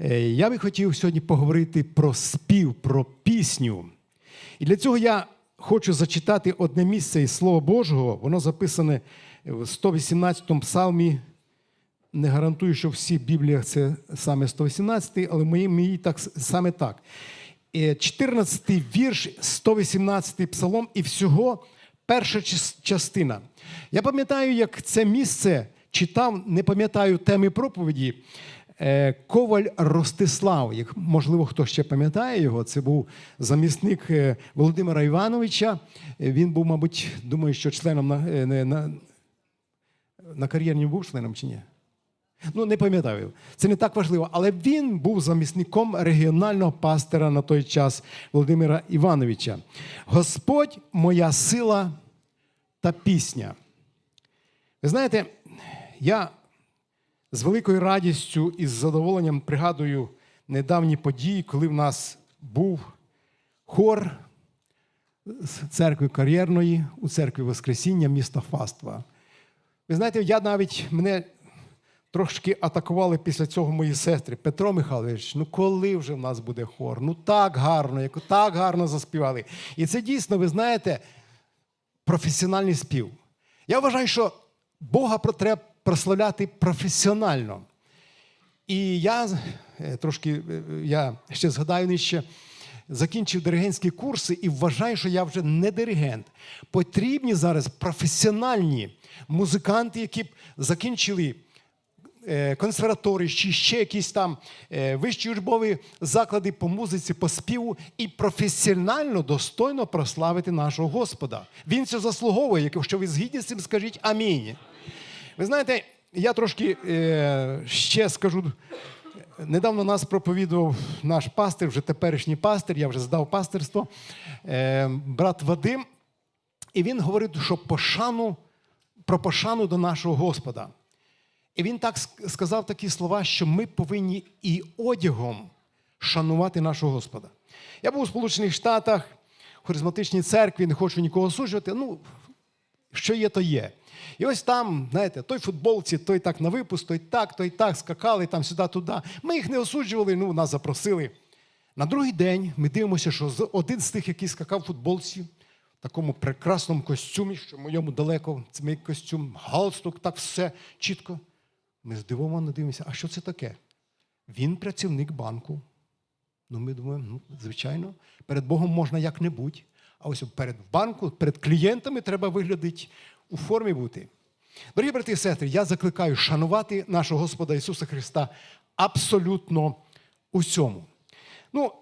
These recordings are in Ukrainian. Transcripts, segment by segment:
Е, Я би хотів сьогодні поговорити про спів, про пісню. І для цього я хочу зачитати одне місце із Слова Божого. Воно записане в 118 псалмі. Не гарантую, що в всіх Бібліях це саме 118, але в моїй так саме так. 14 й вірш, 118 й псалом, і всього перша частина. Я пам'ятаю, як це місце читав, не пам'ятаю теми проповіді. Е, Коваль Ростислав, як можливо хто ще пам'ятає його, це був замісник е, Володимира Івановича. Е, Він був, мабуть, думаю, що членом на, на, на кар'єрні був членом чи ні? Ну, не пам'ятаю. Це не так важливо. Але він був замісником регіонального пастора на той час Володимира Івановича. Господь моя сила та пісня. Ви знаєте, я з великою радістю і з задоволенням пригадую недавні події, коли в нас був хор з церкви кар'єрної у церкві Воскресіння міста Фаства. Ви знаєте, я навіть мене трошки атакували після цього мої сестри. Петро Михайлович, ну коли вже в нас буде хор? Ну так гарно, як так гарно заспівали. І це дійсно, ви знаєте, професіональний спів. Я вважаю, що Бога треба прославляти професіонально. І я е, трошки е, я ще згадаю нижче, закінчив диригентські курси і вважаю, що я вже не диригент. Потрібні зараз професіональні музиканти, які б закінчили е, консерваторії чи ще якісь там вищі учбові заклади по музиці, по співу і професіонально достойно прославити нашого Господа. Він це заслуговує. Якщо ви згідні з цим, скажіть амінь. Ви знаєте, я трошки е, ще скажу. Недавно нас проповідував наш пастир, вже теперішній пастир, я вже здав пастирство, е, брат Вадим. І він говорив, що пошану, про пошану до нашого Господа. І він так сказав такі слова, що ми повинні і одягом шанувати нашого Господа. Я був у Сполучених Штатах, в харизматичній церкві, не хочу нікого осуджувати. Ну, що є, то є. І ось там, знаєте, той футболці, той так на випуск, той так, той так, скакали там сюди-туди. Ми їх не осуджували, ну, нас запросили. На другий день ми дивимося, що один з тих, який скакав в футболці, в такому прекрасному костюмі, що моєму далеко, це мій костюм, галстук, так все чітко. Ми здивовано дивимося, а що це таке? Він працівник банку. Ну, ми думаємо, ну, звичайно, перед Богом можна як-небудь. А ось перед банку, перед клієнтами треба виглядати у формі бути. Дорогі брати і сестри, я закликаю шанувати нашого Господа Ісуса Христа абсолютно усьому. Ну,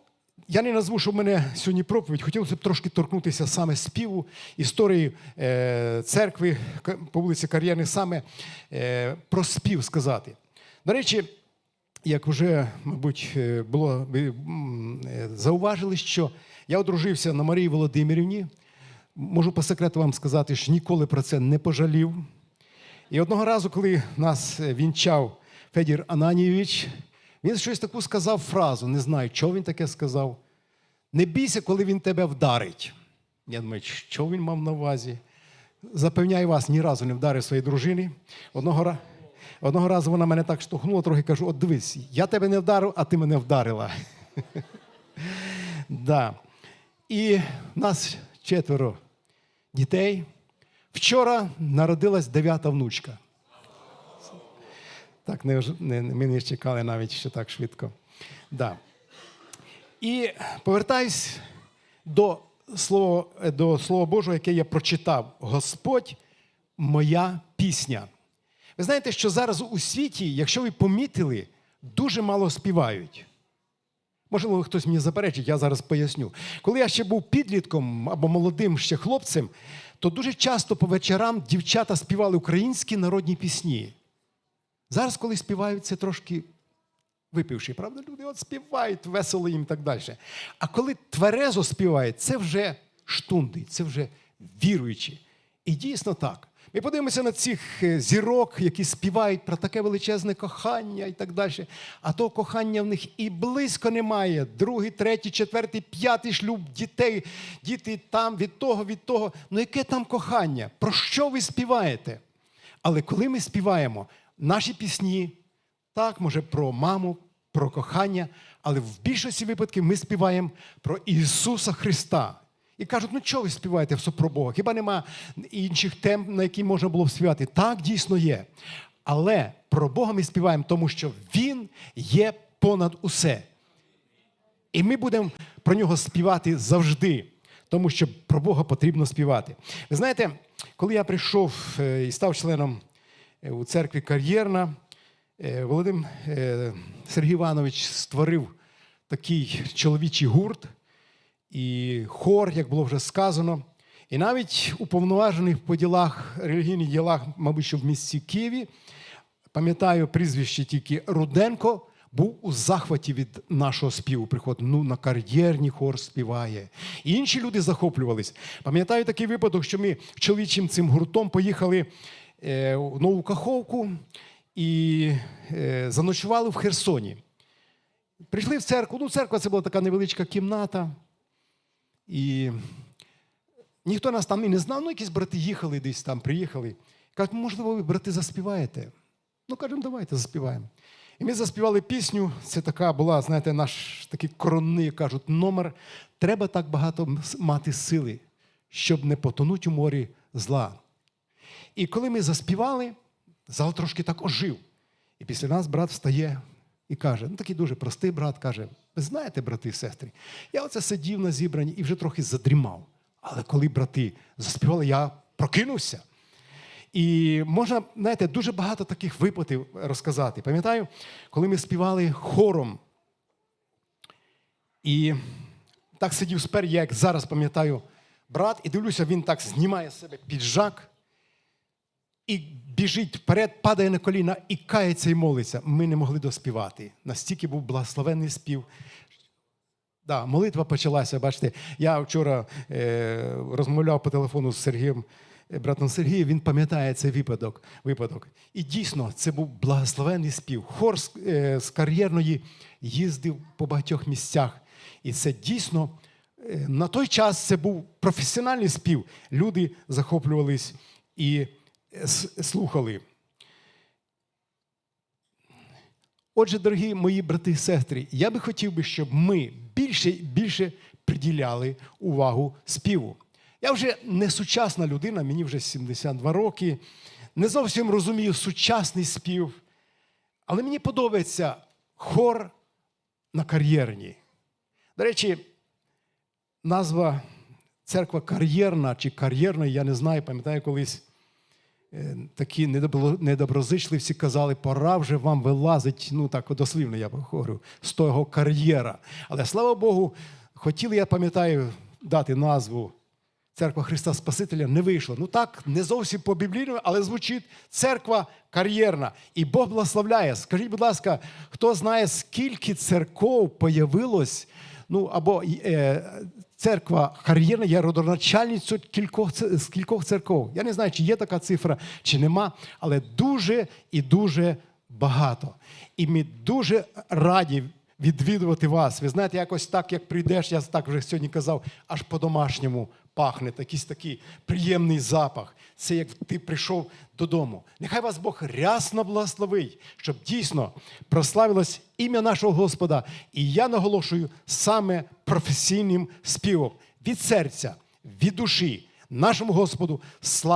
я не назву, що в мене сьогодні проповідь. Хотілося б трошки торкнутися саме співу, історії е, церкви по вулиці Кар'єрних, саме е, про спів сказати. До речі, як вже, мабуть, е, було ви е, зауважили, що я одружився на Марії Володимирівні. Можу по секрету вам сказати, що ніколи про це не пожалів. І одного разу, коли нас е, вінчав Федір Ананійович, він щось таку сказав фразу, не знаю, що він таке сказав. Не бійся, коли він тебе вдарить. Я думаю, що він мав на увазі? Запевняю вас, ні разу не вдарив своїй дружині. Одного, одного разу вона мене так штовхнула, трохи кажу: от дивись, я тебе не вдарив, а ти мене вдарила. да. І нас четверо дітей. Вчора народилась дев'ята внучка. Так, не, не, ми не чекали навіть що так швидко. Да. І повертаюсь до слова, до Слова Божого, яке я прочитав. Господь моя пісня. Ви знаєте, що зараз у світі, якщо ви помітили, дуже мало співають. Можливо, хтось мені заперечить, я зараз поясню. Коли я ще був підлітком або молодим ще хлопцем, то дуже часто по вечорам дівчата співали українські народні пісні. Зараз, коли співають, це трошки випивши, правда, люди от співають, весело їм і так далі. А коли тверезо співають, це вже штунди, це вже віруючі. І дійсно так. Ми подивимося на цих е, зірок, які співають про таке величезне кохання і так далі. А того кохання в них і близько немає. Другий, третій, четвертий, п'ятий шлюб дітей, діти там від того, від того. Ну яке там кохання? Про що ви співаєте? Але коли ми співаємо наші пісні, так, може, про маму, про кохання, але в більшості випадків ми співаємо про Ісуса Христа. І кажуть, ну чого ви співаєте все про Бога? Хіба нема інших тем, на які можна було б співати? Так, дійсно є. Але про Бога ми співаємо, тому що Він є понад усе. І ми будемо про нього співати завжди, тому що про Бога потрібно співати. Ви знаєте, коли я прийшов е, і став членом е, у церкві кар'єрна, е, Володимир Сергій Іванович створив такий чоловічий гурт і хор, як було вже сказано. І навіть уповноважений по ділах, релігійних ділах, мабуть, що в місті Києві, пам'ятаю прізвище тільки Руденко, був у захваті від нашого співу. Приходив, ну на кар'єрні хор співає. І інші люди захоплювались. Пам'ятаю такий випадок, що ми чоловічим цим гуртом поїхали е, в Нову Каховку і е, заночували в Херсоні. Прийшли в церкву. Ну, церква це була така невеличка кімната. І ніхто нас там і не знав, ну якісь брати їхали десь там, приїхали. Кажуть, можливо, ви, брати, заспіваєте? Ну, кажемо, давайте заспіваємо. І ми заспівали пісню. Це така була, знаєте, наш такий коронний, кажуть, номер. Треба так багато мати сили, щоб не потонуть у морі зла. І коли ми заспівали, зал трошки так ожив. І після нас брат встає і каже: ну такий дуже простий брат, каже: ви знаєте, брати і сестри, я оце сидів на зібранні і вже трохи задрімав. Але коли брати заспівали, я прокинувся. І можна, знаєте, дуже багато таких випадків розказати. Пам'ятаю, коли ми співали хором, і так сидів спереді, як зараз пам'ятаю, брат, і дивлюся, він так знімає з себе піджак і біжить вперед, падає на коліна і кається і молиться. Ми не могли доспівати. Настільки був благословенний спів. Да, молитва почалася. Бачите, я вчора е, розмовляв по телефону з Сергієм, е, братом Сергієм, він пам'ятає цей випадок. випадок. І дійсно, це був благословенний спів. Хор з, е, з кар'єрної їздив по багатьох місцях. І це дійсно е, на той час це був професіональний спів. Люди захоплювались і слухали. Отже, дорогі мої брати і сестри, я би хотів би, щоб ми більше і більше приділяли увагу співу. Я вже не сучасна людина, мені вже 72 роки, не зовсім розумію сучасний спів, але мені подобається хор на кар'єрні. До речі, назва церква кар'єрна чи кар'єрна, я не знаю, пам'ятаю колись такі недобро- недоброзичливці казали, пора вже вам вилазить, ну так дослівно я говорю, з того кар'єра. Але слава Богу, хотіли, я пам'ятаю, дати назву Церква Христа Спасителя, не вийшло. Ну так, не зовсім по біблійному, але звучить церква кар'єрна. І Бог благословляє. Скажіть, будь ласка, хто знає, скільки церков появилось, ну або е, церква кар'єрна є родоначальницю кількох, з кількох церков. Я не знаю, чи є така цифра, чи нема, але дуже і дуже багато. І ми дуже раді відвідувати вас. Ви знаєте, якось так, як прийдеш, я так вже сьогодні казав, аж по-домашньому пахне, якийсь такий приємний запах. Це як ти прийшов додому. Нехай вас Бог рясно благословить, щоб дійсно прославилось ім'я нашого Господа. І я наголошую саме професійним співом від серця, від душі, нашому Господу слава.